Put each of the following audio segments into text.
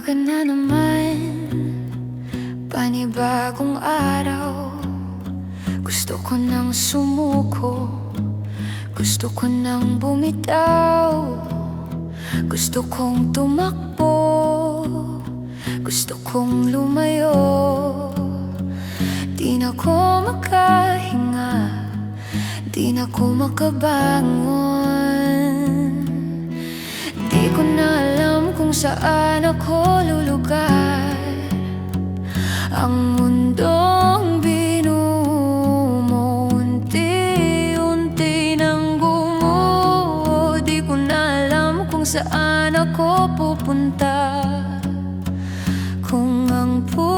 Umaga na naman. Panibagong araw. Gusto ko nang sumuko. Gusto ko nang bumitaw. Gusto kong tumakbo. Gusto kong lumayo. Di na ko makahinga. Di na ko makabangon. saan ako lulugar? Ang mundong binuo mo Unti-unti nang gumuo Di ko na alam kung saan ako pupunta. Kung ang puso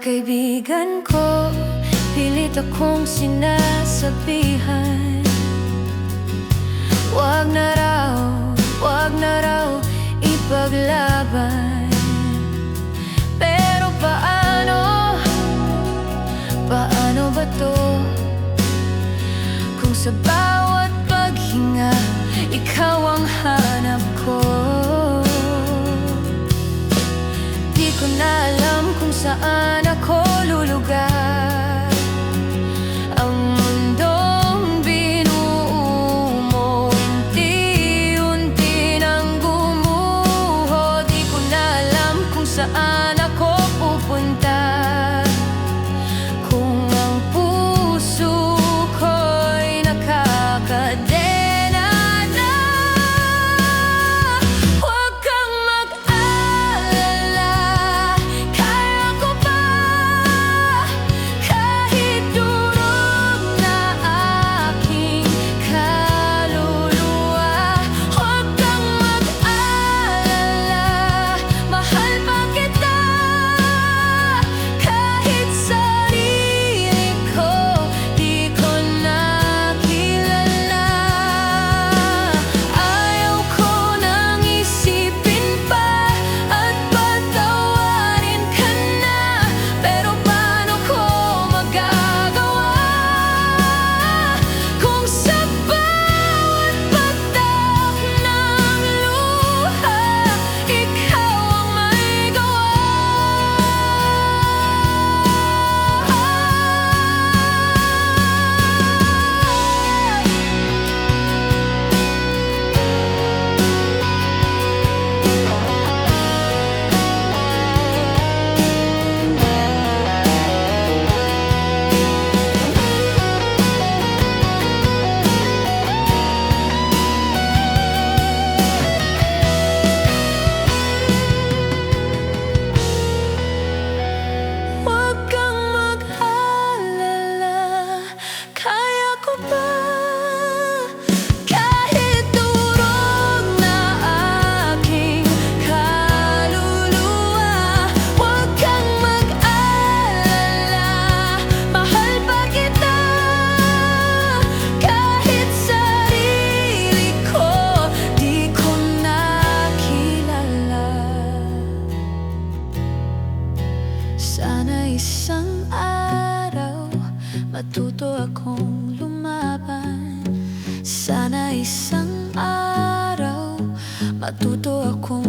kaibigan ko Pilit akong sinasabihan. Wag na raw, wag na raw Ipaglaban saan ako isang araw Matuto akong lumaban. Sana isang araw Matuto akong